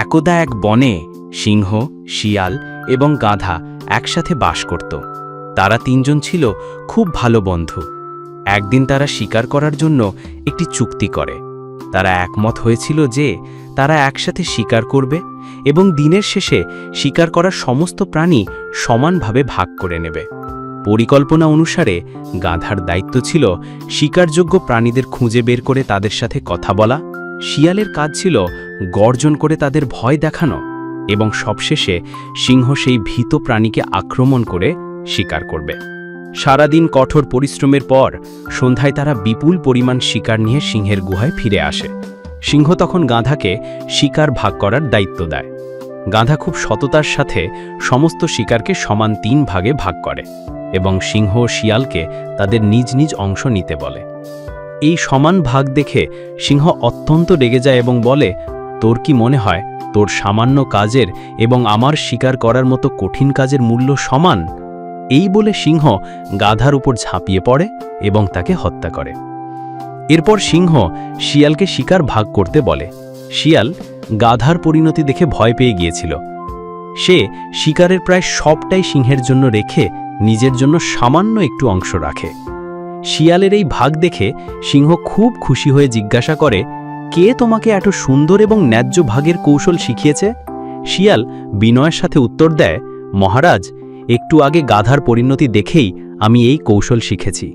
একদা এক বনে সিংহ, শিয়াল এবং গাধা একসাথে বাস করত। তারা তিনজন ছিল খুব ভালো বন্ধু। একদিন তারা শিকার করার জন্য একটি চুক্তি করে। তারা একমত হয়েছিল যে তারা একসাথে শিকার করবে এবং দিনের শেষে শিকার করার সমস্ত প্রাণী সমানভাবে ভাগ করে নেবে। পরিকল্পনা অনুসারে গাধার দায়িত্ব ছিল শিকারযোগ্য প্রাণীদের খুঁজে বের করে তাদের সাথে কথা বলা। শিয়ালের কাজ ছিল গর্জন করে তাদের ভয় দেখানো এবং সবশেষে সিংহ সেই ভীত প্রাণীকে আক্রমণ করে শিকার করবে। সারাদিন কঠোর পরিশ্রমের পর সন্ধ্যায় তারা বিপুল পরিমাণ শিকার নিয়ে সিংহের গুহায় ফিরে আসে। সিংহ তখন গাঁধাকে শিকার ভাগ করার দায়িত্ব দেয়। গাঁধা খুব সততার সাথে সমস্ত শিকারকে সমান তিন ভাগে ভাগ করে এবং সিংহ শিয়ালকে তাদের নিজ নিজ অংশ নিতে বলে। এই সমান ভাগ দেখে সিংহ অত্যন্ত রেগে যায় এবং বলে তোর কি মনে হয়, তোর সামান্য কাজের এবং আমার শিকার করার মতো কঠিন কাজের মূল্য সমান? এই বলে সিংহ গাধার উপর ঝাঁপিয়ে পড়ে এবং তাকে হত্যা করে। এরপর সিংহ শিয়ালকে শিকার ভাগ করতে বলে। শিয়াল গাধার পরিণতি দেখে ভয় পেয়ে গিয়েছিল। সে শিকারের প্রায় সবটাই সিংহের জন্য রেখে নিজের জন্য সামান্য একটু অংশ রাখে। শিয়ালের এই ভাগ দেখে সিংহ খুব খুশি হয়ে জিজ্ঞাসা করে কে তোমাকে এত সুন্দর এবং ন্যায্য ভাগের কৌশল শিখিয়েছে? শিয়াল বিনয়ের সাথে উত্তর দেয়, মহারাজ, একটু আগে গাধার পরিণতি দেখেই আমি এই কৌশল শিখেছি।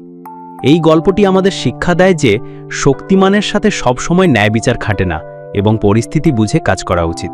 এই গল্পটি আমাদের শিক্ষা দেয় যে শক্তিমানের সাথে সবসময় ন্যায় বিচার খাটে না এবং পরিস্থিতি বুঝে কাজ করা উচিত।